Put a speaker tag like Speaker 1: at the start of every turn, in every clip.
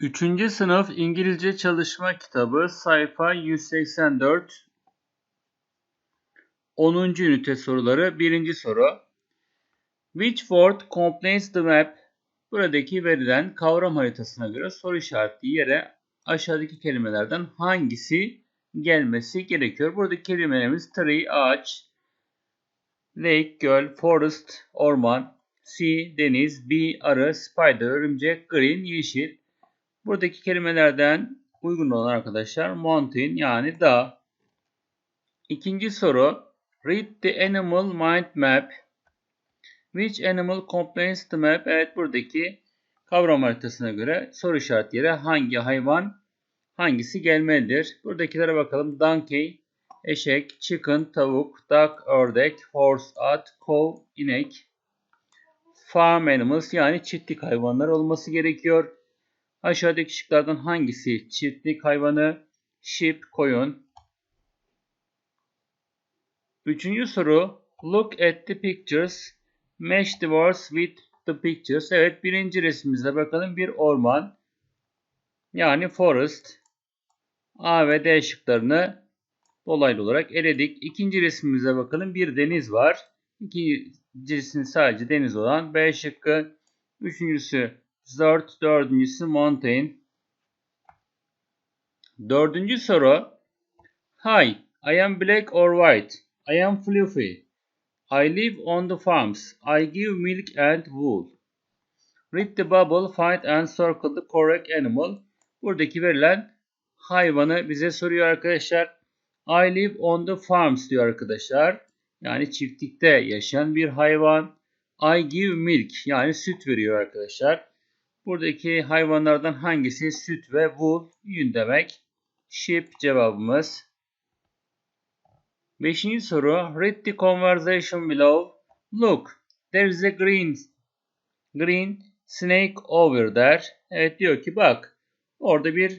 Speaker 1: 3. sınıf İngilizce çalışma kitabı sayfa 184 10. ünite soruları 1. soru Which word completes the map? Buradaki verilen kavram haritasına göre soru işaretli yere aşağıdaki kelimelerden hangisi gelmesi gerekiyor? Buradaki kelimelerimiz tree, ağaç, lake, göl, forest, orman, sea, deniz, bee, arı, spider, örümcek, green, yeşil, Buradaki kelimelerden uygun olan arkadaşlar mountain yani dağ. İkinci soru. Read the animal mind map. Which animal completes the map? Evet buradaki kavram haritasına göre soru işaretleri hangi hayvan hangisi gelmelidir? Buradakilere bakalım. Donkey, eşek, chicken, tavuk, duck, ördek, horse, at, cow, inek. Farm animals yani çiftlik hayvanlar olması gerekiyor. Aşağıdaki şıklardan hangisi çiftlik hayvanı? Sheep, koyun. Üçüncü soru. Look at the pictures. Match the words with the pictures. Evet birinci resmimize bakalım. Bir orman. Yani forest. A ve D şıklarını dolaylı olarak eledik. İkinci resmimize bakalım. Bir deniz var. İkincisinin sadece deniz olan B şıkkı. Üçüncüsü Zort dördüncüsü Mountain. Dördüncü soru. Hi, I am black or white. I am fluffy. I live on the farms. I give milk and wool. Read the bubble, find and circle the correct animal. Buradaki verilen hayvanı bize soruyor arkadaşlar. I live on the farms diyor arkadaşlar. Yani çiftlikte yaşayan bir hayvan. I give milk yani süt veriyor arkadaşlar. Buradaki hayvanlardan hangisi süt ve wool yün demek? Sheep cevabımız. Beşinci soru. Read the conversation below. Look, there is a green green snake over there. Evet diyor ki bak orada bir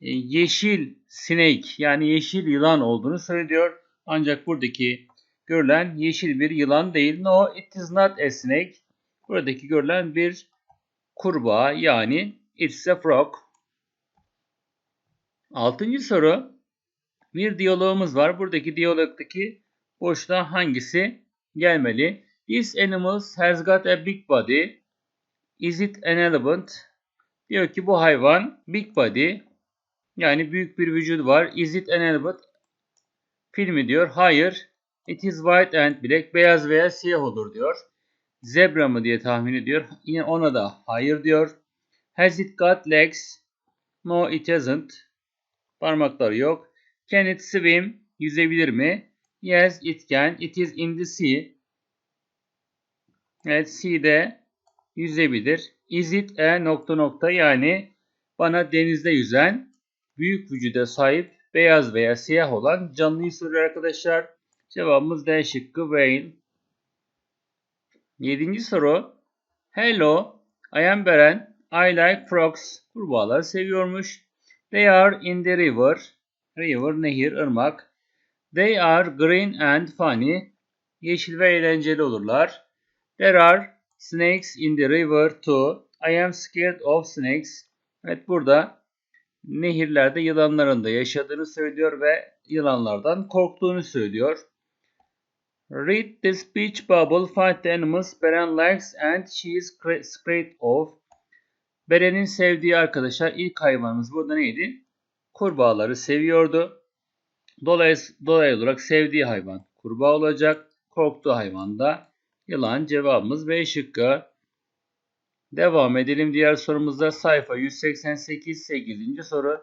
Speaker 1: e, yeşil snake yani yeşil yılan olduğunu söylüyor. Ancak buradaki görülen yeşil bir yılan değil. No, it is not a snake. Buradaki görülen bir kurbağa yani it's a frog. Altıncı soru. Bir diyalogumuz var. Buradaki diyalogdaki boşluğa hangisi gelmeli? This animal has got a big body. Is it an elephant? Diyor ki bu hayvan big body yani büyük bir vücudu var. Is it an elephant? Filmi diyor. Hayır. It is white and black. Beyaz veya siyah olur diyor. Zebra mı diye tahmin ediyor. Yine ona da hayır diyor. Has it got legs? No it hasn't. Parmakları yok. Can it swim? Yüzebilir mi? Yes it can. It is in the sea. Evet sea'de yüzebilir. Is it a nokta nokta yani bana denizde yüzen büyük vücuda sahip beyaz veya siyah olan canlıyı soruyor arkadaşlar. Cevabımız D şıkkı whale. Yedinci soru. Hello, I am Beren. I like frogs. Kurbağaları seviyormuş. They are in the river. River, nehir, ırmak. They are green and funny. Yeşil ve eğlenceli olurlar. There are snakes in the river too. I am scared of snakes. Evet burada nehirlerde yılanların da yaşadığını söylüyor ve yılanlardan korktuğunu söylüyor. Read the speech bubble, find the animals Beren likes and she is scared of. Beren'in sevdiği arkadaşlar ilk hayvanımız burada neydi? Kurbağaları seviyordu. Dolayısıyla, olarak sevdiği hayvan kurbağa olacak. Korktuğu hayvan da yılan. Cevabımız B şıkkı. Devam edelim diğer sorumuzda sayfa 188 8. soru.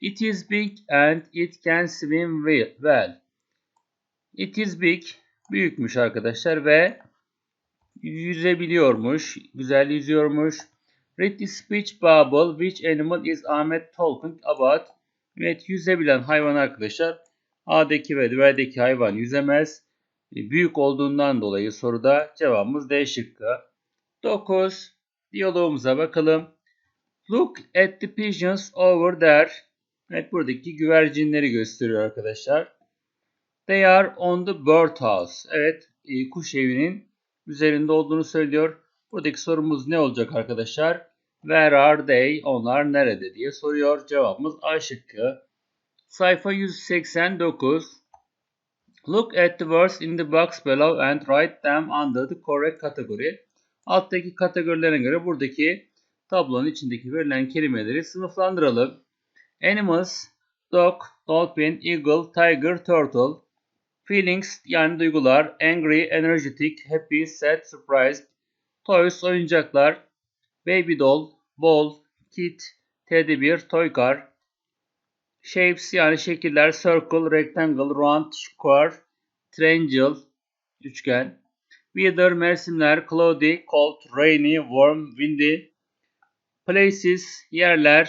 Speaker 1: It is big and it can swim well. It is big büyükmüş arkadaşlar ve yüzebiliyormuş. Güzel yüzüyormuş. Read the speech bubble. Which animal is Ahmet talking about? Evet yüzebilen hayvan arkadaşlar. A'daki ve B'deki hayvan yüzemez. Büyük olduğundan dolayı soruda cevabımız D şıkkı. 9. Diyalogumuza bakalım. Look at the pigeons over there. Evet buradaki güvercinleri gösteriyor arkadaşlar. They are on the birdhouse. Evet, e, kuş evinin üzerinde olduğunu söylüyor. Buradaki sorumuz ne olacak arkadaşlar? Where are they? Onlar nerede diye soruyor. Cevabımız A şıkkı. Sayfa 189. Look at the words in the box below and write them under the correct category. Alttaki kategorilerine göre buradaki tablonun içindeki verilen kelimeleri sınıflandıralım. Animals, dog, dolphin, eagle, tiger, turtle. Feelings yani duygular, angry, energetic, happy, sad, surprised. Toys, oyuncaklar, baby doll, ball, kit, teddy bear, toy car. Shapes yani şekiller, circle, rectangle, round, square, triangle, üçgen. Weather, mevsimler, cloudy, cold, rainy, warm, windy. Places, yerler,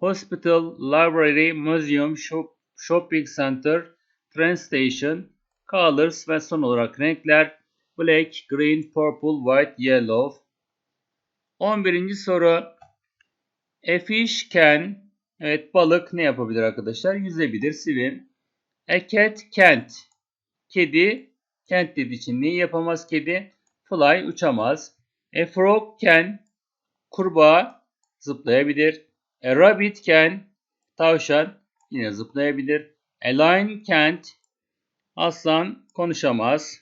Speaker 1: hospital, library, museum, shop, shopping center, train station, colors ve son olarak renkler, black, green, purple, white, yellow. 11. soru. A fish can, evet balık ne yapabilir arkadaşlar? Yüzebilir, swim. A cat can't. Kedi, can't dediği için neyi yapamaz kedi? Fly, uçamaz. A frog can, kurbağa zıplayabilir. A rabbit can, tavşan yine zıplayabilir. A lion can't, aslan konuşamaz.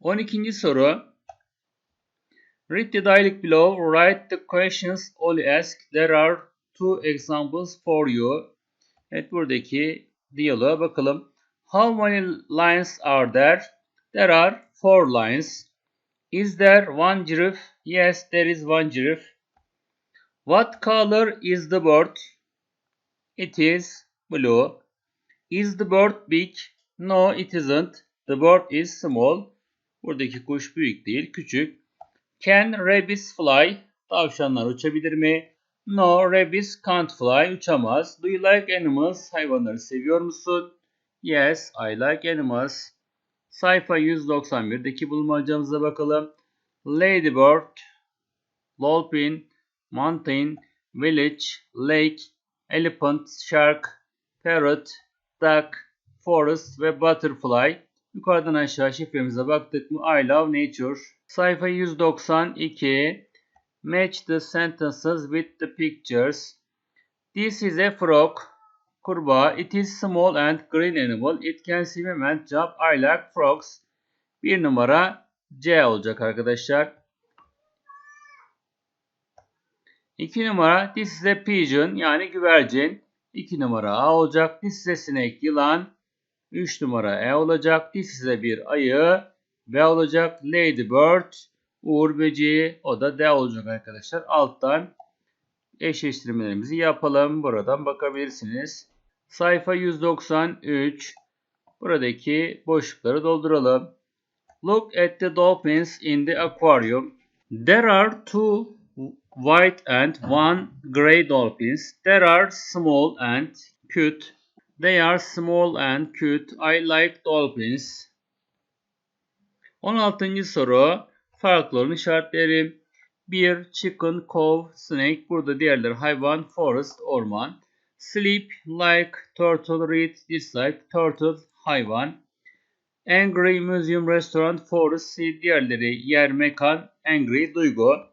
Speaker 1: 12. soru. Read the dialogue below. Write the questions only asked. There are two examples for you. Evet buradaki diyaloğa bakalım. How many lines are there? There are four lines. Is there one giraffe? Yes, there is one giraffe. What color is the bird? It is blue. Is the bird big? No, it isn't. The bird is small. Buradaki kuş büyük değil, küçük. Can rabbits fly? Tavşanlar uçabilir mi? No, rabbits can't fly. Uçamaz. Do you like animals? Hayvanları seviyor musun? Yes, I like animals. Sayfa 191'deki bulmacamıza bakalım. Ladybird, dolphin, mountain, village, lake, elephant, shark, parrot, duck, forest ve butterfly. Yukarıdan aşağı şifremize baktık mı? I love nature. Sayfa 192. Match the sentences with the pictures. This is a frog. Kurbağa. It is small and green animal. It can swim and jump. I like frogs. Bir numara C olacak arkadaşlar. İki numara this is a pigeon yani güvercin. İki numara A olacak. İs a snake yılan. Üç numara E olacak. İs a bir ayı. B olacak. Ladybird. Uğur böceği. O da D olacak arkadaşlar. Alttan eşleştirmelerimizi yapalım. Buradan bakabilirsiniz. Sayfa 193. Buradaki boşlukları dolduralım. Look at the dolphins in the aquarium. There are two white and one gray dolphins. There are small and cute. They are small and cute. I like dolphins. 16. soru. Farklarını işaretleyelim. 1. Chicken, cow, snake. Burada diğerleri hayvan, forest, orman. Sleep, like, turtle, read, dislike, turtle, hayvan. Angry, museum, restaurant, forest, see. Diğerleri yer, mekan, angry, duygu.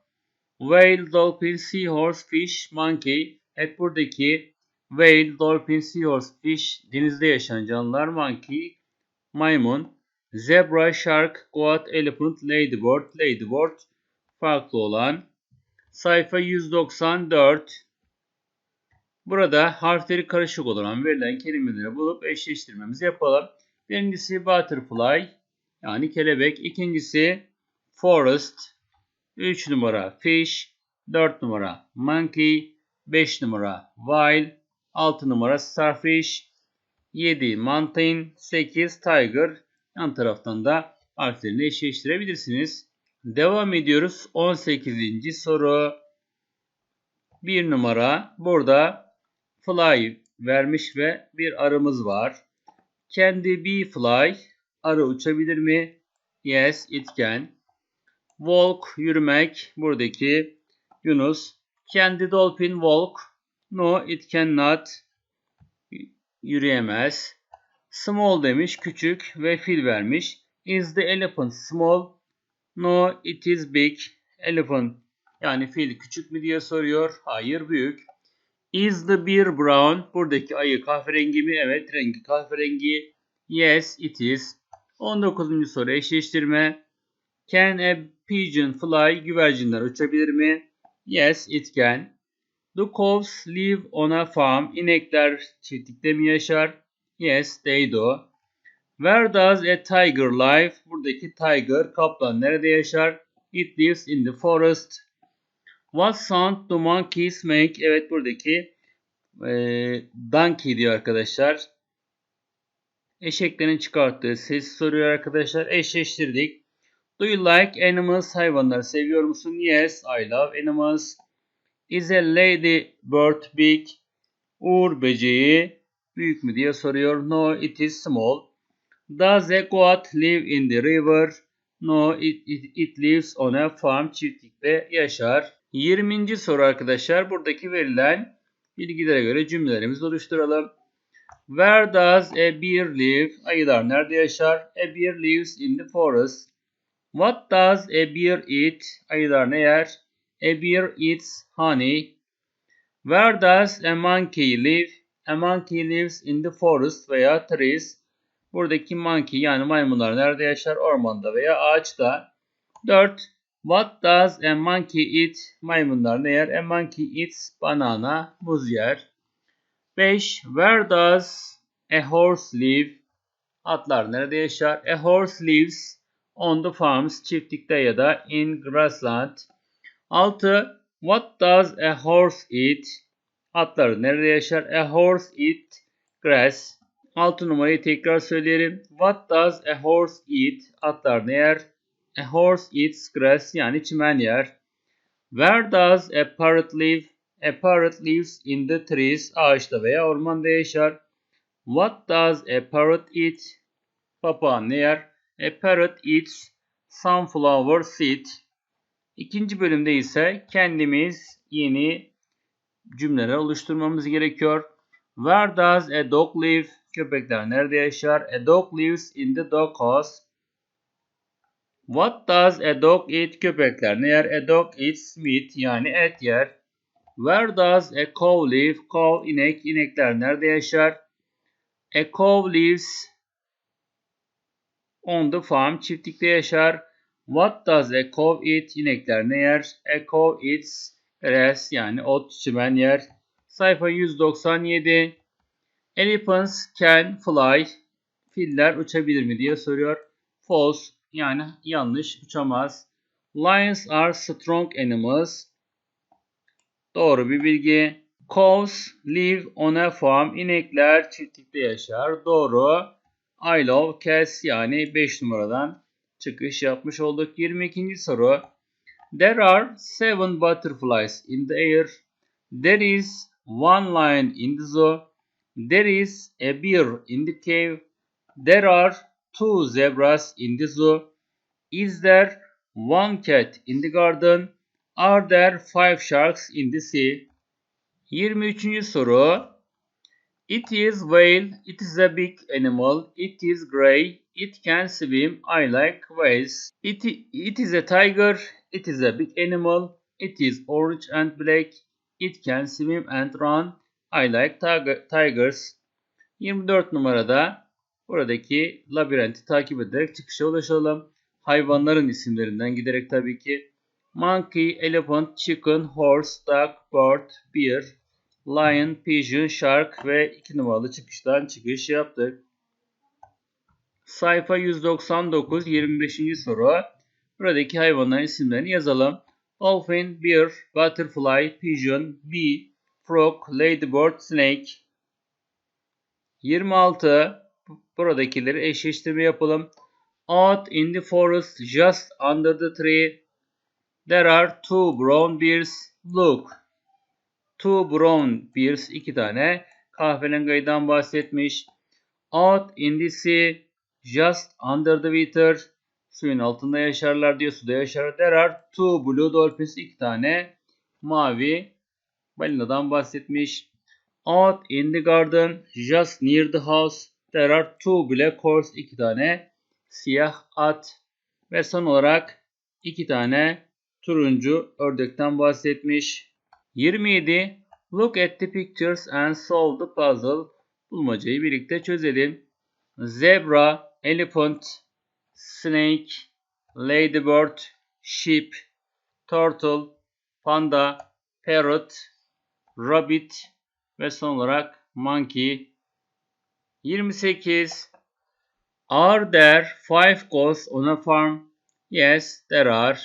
Speaker 1: Whale, dolphin, seahorse, fish, monkey. Evet buradaki whale, dolphin, seahorse, fish denizde yaşayan canlılar, monkey, maymun. Zebra, shark, goat, elephant, ladybird, ladybird farklı olan. Sayfa 194. Burada harfleri karışık olan verilen kelimeleri bulup eşleştirmemizi yapalım. Birincisi butterfly yani kelebek. İkincisi forest. 3 numara fish. 4 numara monkey. 5 numara whale. 6 numara starfish. 7 mountain. 8 tiger. Yan taraftan da harflerini eşleştirebilirsiniz. Devam ediyoruz. 18. soru. 1 numara. Burada fly vermiş ve bir arımız var. Can the fly? Arı uçabilir mi? Yes, it can. Walk, yürümek. Buradaki Yunus. Can the dolphin walk? No, it cannot. Yürüyemez. Small demiş, küçük ve fil vermiş. Is the elephant small? No, it is big. elephant yani fil küçük mü diye soruyor. Hayır büyük. Is the bear brown? Buradaki ayı kahverengi mi? Evet rengi kahverengi. Yes it is. 19. soru eşleştirme. Can a pigeon fly? Güvercinler uçabilir mi? Yes it can. The cows live on a farm. İnekler çiftlikte mi yaşar? Yes they do. Where does a tiger live? Buradaki tiger, kaplan nerede yaşar? It lives in the forest. What sound do monkeys make? Evet buradaki e, donkey diyor arkadaşlar. Eşeklerin çıkarttığı ses soruyor arkadaşlar. Eşleştirdik. Do you like animals? Hayvanları seviyor musun? Yes, I love animals. Is a lady bird big? Uğur böceği büyük mü diye soruyor. No, it is small. Does a goat live in the river? No, it, it, it lives on a farm. Çiftlikte yaşar. 20. soru arkadaşlar. Buradaki verilen bilgilere göre cümlelerimizi oluşturalım. Where does a bear live? Ayılar nerede yaşar? A bear lives in the forest. What does a bear eat? Ayılar ne yer? A bear eats honey. Where does a monkey live? A monkey lives in the forest veya trees. Buradaki monkey yani maymunlar nerede yaşar? Ormanda veya ağaçta. 4. What does a monkey eat? Maymunlar ne yer? A monkey eats banana, muz yer. 5. Where does a horse live? Atlar nerede yaşar? A horse lives on the farms, çiftlikte ya da in grassland. 6. What does a horse eat? Atlar nerede yaşar? A horse eat grass. 6 numarayı tekrar söyleyelim. What does a horse eat? Atlar ne yer? A horse eats grass yani çimen yer. Where does a parrot live? A parrot lives in the trees. Ağaçta veya ormanda yaşar. What does a parrot eat? Papağan ne yer? A parrot eats sunflower seed. İkinci bölümde ise kendimiz yeni cümleler oluşturmamız gerekiyor. Where does a dog live? Köpekler nerede yaşar? A dog lives in the dog house. What does a dog eat? Köpekler ne yer? A dog eats meat yani et yer. Where does a cow live? Cow inek. İnekler nerede yaşar? A cow lives on the farm. Çiftlikte yaşar. What does a cow eat? İnekler ne yer? A cow eats grass yani ot çimen yer. Sayfa 197. Elephants can fly. Filler uçabilir mi diye soruyor. False yani yanlış uçamaz. Lions are strong animals. Doğru bir bilgi. Cows live on a farm. İnekler çiftlikte yaşar. Doğru. I love cats yani 5 numaradan çıkış yapmış olduk. 22. soru. There are seven butterflies in the air. There is one lion in the zoo. There is a bear in the cave. There are two zebras in the zoo. Is there one cat in the garden? Are there five sharks in the sea? 23. soru. It is whale. It is a big animal. It is gray. It can swim. I like whales. It, it is a tiger. It is a big animal. It is orange and black. It can swim and run. I like tiger, tigers. 24 numarada buradaki labirenti takip ederek çıkışa ulaşalım. Hayvanların isimlerinden giderek tabii ki. Monkey, elephant, chicken, horse, duck, bird, bear, lion, pigeon, shark ve 2 numaralı çıkıştan çıkış yaptık. Sayfa 199 25. soru. Buradaki hayvanların isimlerini yazalım. Dolphin, bear, butterfly, pigeon, bee, frog, ladybird, snake. 26. Buradakileri eşleştirme yapalım. Out in the forest just under the tree. There are two brown bears. Look. Two brown bears. iki tane kahverengi ayıdan bahsetmiş. Out in the sea. Just under the water. Suyun altında yaşarlar diyor. Suda yaşar. There are two blue dolphins. iki tane mavi balinadan bahsetmiş. Out in the garden. Just near the house. There are two black horses. iki tane siyah at. Ve son olarak iki tane turuncu ördekten bahsetmiş. 27. Look at the pictures and solve the puzzle. Bulmacayı birlikte çözelim. Zebra, elephant, snake, ladybird, sheep, turtle, panda, parrot, rabbit ve son olarak monkey. 28. Are there five goats on a farm? Yes, there are.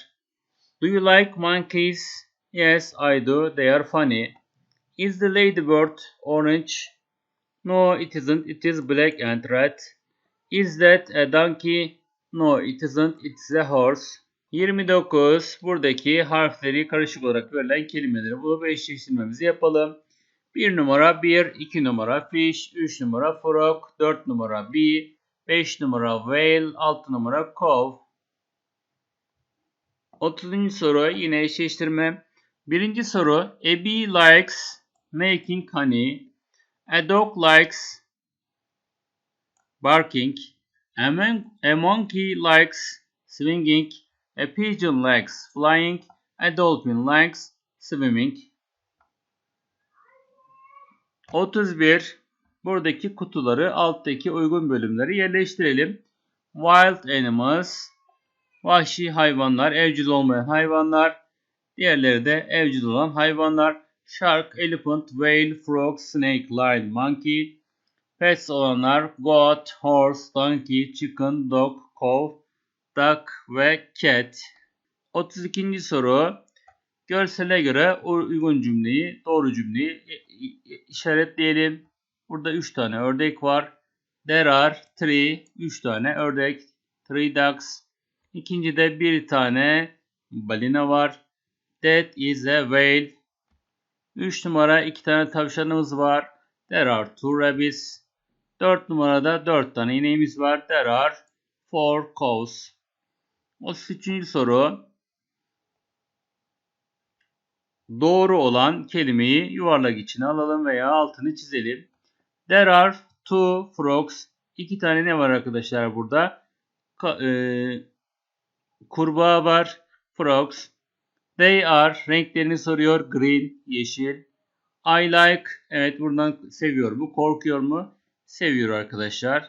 Speaker 1: Do you like monkeys? Yes, I do. They are funny. Is the ladybird orange? No, it isn't. It is black and red. Is that a donkey? No, it isn't. It's a horse. 29. Buradaki harfleri karışık olarak verilen kelimeleri bulup eşleştirmemizi yapalım. 1 numara 1, 2 numara fish, 3 numara frog, 4 numara bee, 5 numara whale, 6 numara cow. 30. soru yine eşleştirme. Birinci soru A bee likes making honey. A dog likes barking. A, mon- a monkey likes swinging. A pigeon likes flying. A dolphin likes swimming. 31. Buradaki kutuları alttaki uygun bölümleri yerleştirelim. Wild animals, vahşi hayvanlar, evcil olmayan hayvanlar. Diğerleri de evcil olan hayvanlar. Shark, elephant, whale, frog, snake, lion, monkey. Pets olanlar goat, horse, donkey, chicken, dog, cow, duck ve cat. 32. soru. Görsele göre uygun cümleyi, doğru cümleyi işaretleyelim. Burada 3 tane ördek var. There are three, 3 tane ördek. Three ducks. İkincide bir tane balina var. That is a whale. 3 numara 2 tane tavşanımız var. There are two rabbits. 4 numarada 4 tane ineğimiz var. There are four cows. 33. soru. Doğru olan kelimeyi yuvarlak içine alalım veya altını çizelim. There are two frogs. İki tane ne var arkadaşlar burada? Ka- e, kurbağa var. Frogs. They are renklerini soruyor. Green, yeşil. I like. Evet buradan seviyor mu? Korkuyor mu? Seviyor arkadaşlar.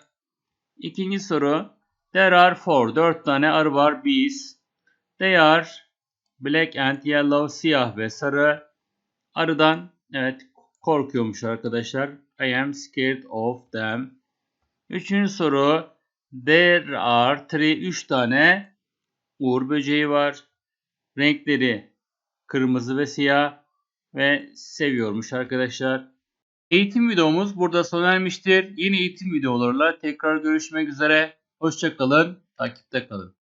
Speaker 1: İkinci soru. There are four. Dört tane arı var. Bees. They are black and yellow. Siyah ve sarı. Arıdan evet korkuyormuş arkadaşlar. I am scared of them. Üçüncü soru. There are three. Üç tane uğur böceği var. Renkleri kırmızı ve siyah ve seviyormuş arkadaşlar. Eğitim videomuz burada sona ermiştir. Yeni eğitim videolarla tekrar görüşmek üzere. Hoşçakalın. Takipte kalın.